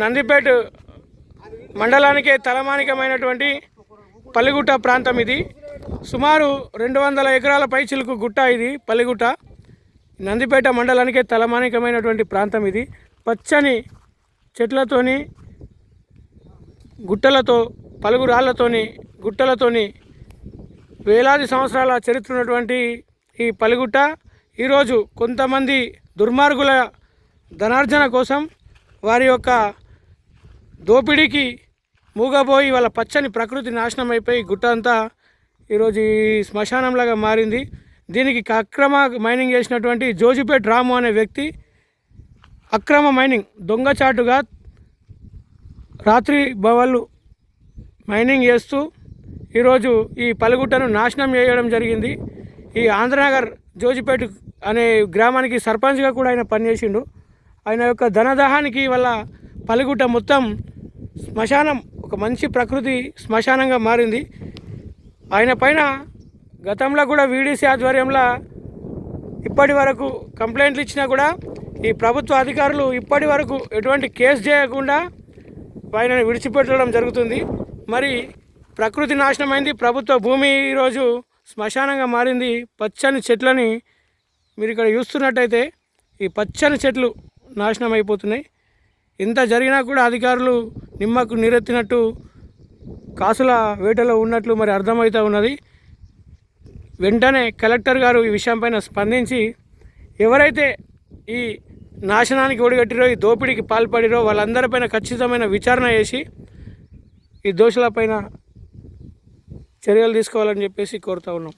నందిపేట మండలానికే తలమానికమైనటువంటి పల్లిగుట్ట ప్రాంతం ఇది. సుమారు రెండు వందల ఎకరాల పైచిలుకు గుట్ట ఇది పల్లిగుట్ట. నందిపేట మండలానికే తలమానికమైనటువంటి ప్రాంతం ఇది. పచ్చని చెట్లతోని గుట్టలతో పలుగు రాళ్ళతోని గుట్టలతోని వేలాది సంవత్సరాల చరిత్ర ఉన్నటువంటి ఈ పలుగుట్ట ఈరోజు కొంతమంది దుర్మార్గుల ధనార్జన కోసం వారి యొక్క దోపిడీకి మూగబోయి వాళ్ళ పచ్చని ప్రకృతి నాశనం అయిపోయి గుట్ట అంతా ఈరోజు ఈ శ్మశానంలాగా మారింది. దీనికి అక్రమ మైనింగ్ చేసినటువంటి జోజిపేట్ రాము అనే వ్యక్తి అక్రమ మైనింగ్ దొంగచాటుగా రాత్రి బవళ్ళు మైనింగ్ చేస్తూ ఈరోజు ఈ పలుగుట్టను నాశనం చేయడం జరిగింది. ఈ ఆంధ్రనగర్ జోజిపేట అనే గ్రామానికి సర్పంచ్గా కూడా ఆయన పనిచేసిండు. ఆయన యొక్క ధనదాహానికి వల్ల పలుగుట్ట మొత్తం శ్మశానం ఒక మంచి ప్రకృతి శ్మశానంగా మారింది. ఆయన పైన గతంలో కూడా వీడీసీ ఆధ్వర్యంలో ఇప్పటి వరకు కంప్లైంట్లు ఇచ్చినా కూడా ఈ ప్రభుత్వ అధికారులు ఇప్పటి వరకు ఎటువంటి కేసు చేయకుండా ఆయనను విడిచిపెట్టడం జరుగుతుంది. మరి ప్రకృతి నాశనమైంది ప్రభుత్వ భూమి ఈరోజు శ్మశానంగా మారింది. పచ్చని చెట్లని మీరు ఇక్కడ చూస్తున్నట్టయితే ఈ పచ్చని చెట్లు నాశనం అయిపోతున్నాయి ఇంత జరిగినా కూడా అధికారులు నిమ్మకు నీరెత్తినట్టు కాసుల వేటలో ఉన్నట్లు మరి అర్థమవుతూ ఉన్నది. వెంటనే కలెక్టర్ గారు ఈ విషయంపైన స్పందించి ఎవరైతే ఈ నాశనానికి ఒడిగట్టిరో ఈ దోపిడీకి పాల్పడిరో వాళ్ళందరిపైన ఖచ్చితమైన విచారణ చేసి ఈ దోషులపైన చర్యలు తీసుకోవాలని చెప్పేసి కోరుతా ఉన్నాం.